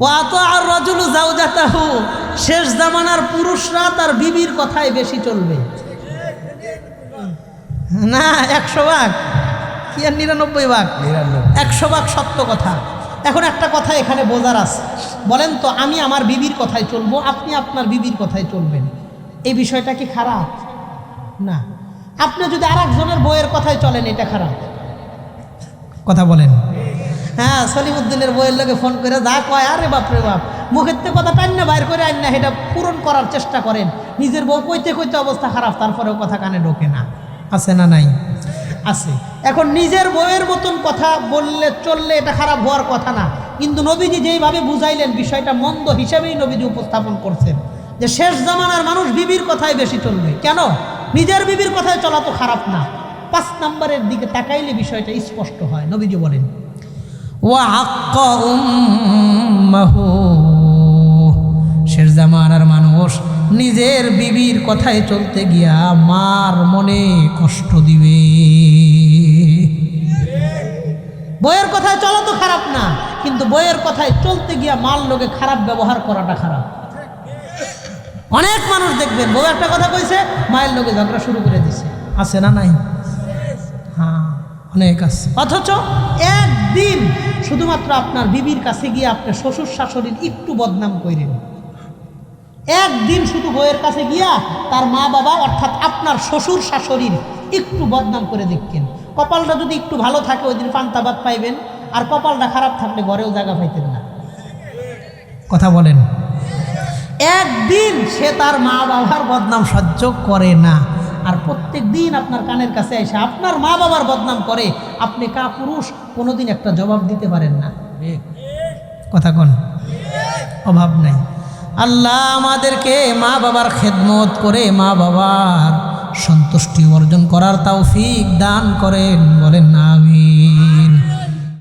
ওয়াত আর রজুলু জাউজাতাহু শেষ জামানার পুরুষরা তার বিবির কথায় বেশি চলবে। না একশো ভাগ। কি আর নিরানব্বই ভাগ? একশো ভাগ সত্য কথা। এখন একটা কথা এখানে বোঝার আছে। বলেন তো আমি আমার বিবির কথায় চলবো আপনি আপনার বিবির কথায় চলবেন। এই বিষয়টা কি খারাপ? না। আপনি যদি আর একজনের বইয়ের কথায় চলেন এটা খারাপ। কথা বলেন। হ্যাঁ সলিমুদ্দিনের বইয়ের লোকে ফোন করে, যা কয়, আরে বাপ রে বাপ, মুখের থেকে কথা টান না, বাইর করে আন না, সেটা পূরণ করার চেষ্টা করেন। নিজের বউ কইতে কইতে অবস্থা খারাপ, তারপরেও কথা কানে ঢোকে না। আছে না নাই? আছে। এখন নিজের বইয়ের মতন কথা বললে, চললে এটা খারাপ হওয়ার কথা না। কিন্তু নবীজি যেইভাবে বুঝাইলেন, বিষয়টা মন্দ হিসেবেই নবীজি উপস্থাপন করছেন। যে শেষ জামানার মানুষ বিবির কথায় বেশি চলবে। কেন? নিজের বিবির কথায় চলা তো খারাপ না। পাঁচ নম্বরের দিকে তাকাইলে বিষয়টা স্পষ্ট হয়, নবীজি বলেন। ওয়াক্ক উম্মাহু। জামানার মানুষ নিজের বিবির কথায় চলতে গিয়া মার মনে কষ্ট দিবে। বইয়ের কথায় চলা তো খারাপ না, কিন্তু বইয়ের কথায় চলতে গিয়া মার লোকে খারাপ ব্যবহার করাটা খারাপ। অনেক মানুষ দেখবেন, বউ একটা কথা কইছে, মায়ের লোকে ঝগড়া শুরু করে দিছে। আছে না নাই? হ্যাঁ অনেক আছে। অথচ একদিন শুধুমাত্র আপনার বিবির কাছে গিয়ে আপনার শ্বশুর শাশুড়ির একটু বদনাম করেন একদিন শুধু বইয়ের কাছে গিয়া তার মা বাবা অর্থাৎ আপনার শ্বশুর শাশুড়ির একটু বদনাম করে দেখছেন কপালটা যদি একটু ভালো থাকে, ওই দিন পান্তাবাদ পাইবেন। আর কপালটা খারাপ থাকলে ঘরেও জায়গা পাইতেন না। কথা বলেন। একদিন সে তার মা বাবার বদনাম সহ্য করে না। আর প্রত্যেক দিন আপনার কানের কাছে এসে আপনার মা বাবার বদনাম করে, আপনি কা পুরুষ কোনোদিন একটা জবাব দিতে পারেন না। কথা কোন। অভাব নাই। আল্লাহ আমাদেরকে মা বাবার খেদমত করে মা বাবার সন্তুষ্টি অর্জন করার তাও ফিক দান করেন। বলেন আমি